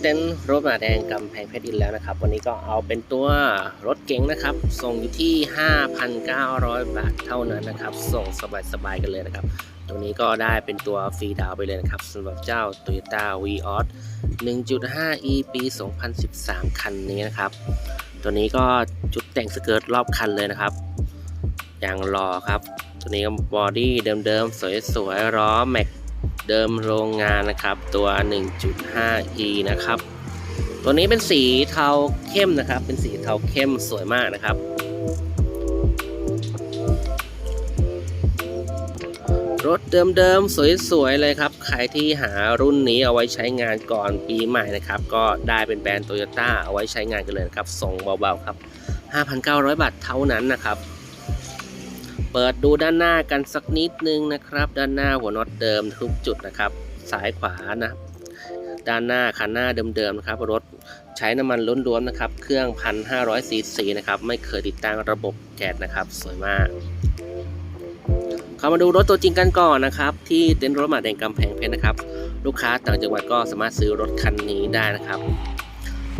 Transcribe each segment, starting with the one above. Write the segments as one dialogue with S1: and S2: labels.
S1: เต็นท์รถหมาแดงกำแพงเพชรอินแล้วนะครับ วันนี้ก็เอาเป็นตัวรถเก๋งนะครับ ส่งอยู่ที่ 5,900 บาทเท่านั้นนะครับ ส่งสบายๆกันเลยนะครับ ตัวนี้ก็ได้เป็นตัวฟรีดาวไปเลยนะครับสำหรับเจ้า Toyota Vios 1.5 e ปี 2013 คันนี้นะครับ ตัวนี้ก็จุดแต่งสเกิร์ตรอบคันเลยนะครับอย่างหล่อครับ ตัวนี้ก็บอดี้เดิมๆ สวยๆล้อแม็ก เดิมโรงงานนะครับตัว 1.5e นะครับ ตัวนี้เป็นสีเทาเข้มนะครับ เป็นสีเทาเข้มสวยมากนะครับ รถเดิมๆสวยๆเลยครับ ใครที่หารุ่นนี้เอาไว้ใช้งานก่อนปีใหม่นะครับ ก็ได้เป็นแบรนด์โตโยต้าเอาไว้ใช้งานกันเลยนะครับส่งเบาๆครับ 5,900 บาทเท่านั้นนะครับ เปิดดูด้านหน้ากันสักนิดนึงนะครับ ด้านหน้าหัวน็อตเดิมทุกจุดนะครับ ซ้ายขวานะ ด้านหน้าคันหน้าเดิมๆนะครับ รถใช้น้ำมันล้วนๆนะครับ เครื่อง 1,500ซีซีนะครับ ไม่เคยติดตั้งระบบแก๊สนะครับ สวยมากเข้ามาดูรถตัวจริงกันก่อนนะครับ ที่เต็นท์รถหมาแดงกำแพงเพชรนะครับ ลูกค้าต่างจังหวัดก็สามารถซื้อรถคันนี้ได้นะครับ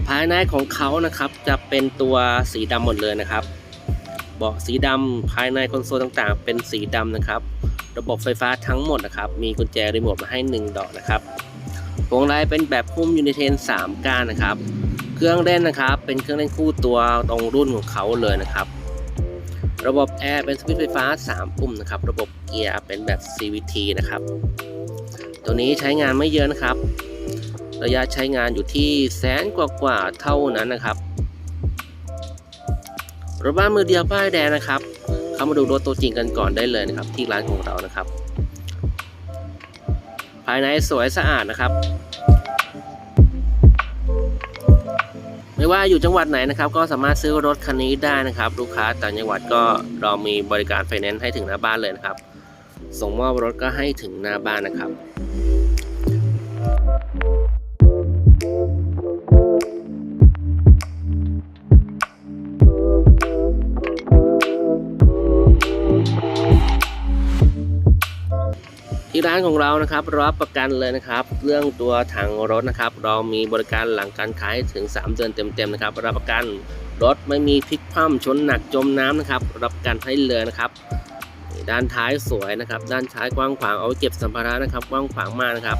S1: ภายในของเขานะครับจะเป็นตัวสีดำหมดเลยนะครับ เบาะสีดำภายในคอนโซลต่างๆ เป็นสีดำนะครับ ระบบไฟฟ้าทั้งหมดนะครับ มีกุญแจรีโมทมาให้ 1 ดอกนะครับพวงมาลัยเป็นแบบพุ่มยูนิเทน 3 ก้านนะครับ เครื่องเล่นนะครับ เป็นเครื่องเล่นคู่ตัวตรงรุ่นของเขาเลยนะครับ ระบบแอร์เป็นสวิตช์ไฟฟ้า 3 ปุ่มนะครับ ระบบเกียร์เป็นแบบ CVT นะครับ ตัวนี้ใช้งานไม่เยอะนะครับ ระยะใช้งานอยู่ที่แสนกว่าๆเท่านั้นนะครับ รถบ้านมือเดียวป้ายแดงนะครับ เข้ามาดูรถตัวจริงกันก่อนได้เลยนะครับ ที่ร้านของเรานะครับ ภายในสวยสะอาดนะครับ ไม่ว่าอยู่จังหวัดไหนนะครับ ก็สามารถซื้อรถคันนี้ได้นะครับ ลูกค้าต่างจังหวัดก็เรามีบริการไฟแนนซ์ให้ถึงหน้าบ้านเลยนะครับ ส่งมอบรถก็ให้ถึงหน้าบ้านนะครับ ที่ร้านของเรานะครับรับประกันเลยนะครับ เรื่องตัวถังรถนะครับ เรามีบริการหลังการขายถึง 3 เดือนเต็มๆนะครับ รับประกันรถไม่มีพลิกคว่ำชนหนักจมน้ำนะครับ รับประกันให้เลยนะครับ ด้านท้ายสวยนะครับ ด้านท้ายกว้างขวางเอาไว้เก็บสัมภาระนะครับ กว้างขวางมากนะครับ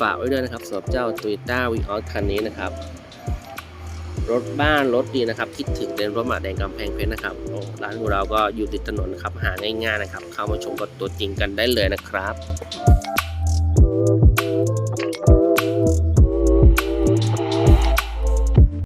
S1: ฝากไว้ด้วยนะครับสำหรับเจ้า Toyota v ีออคันนี้นะครับ รถบ้านรถดีนะครับ คิดถึงเดนรถหมาแดงกำแพงเพชรนะครับโอ้ร้านของเราก็อยู่ติดถนนนะครับหาง่ายๆนะครับ เข้ามาชมกับตัวจริงกันได้เลยนะครับ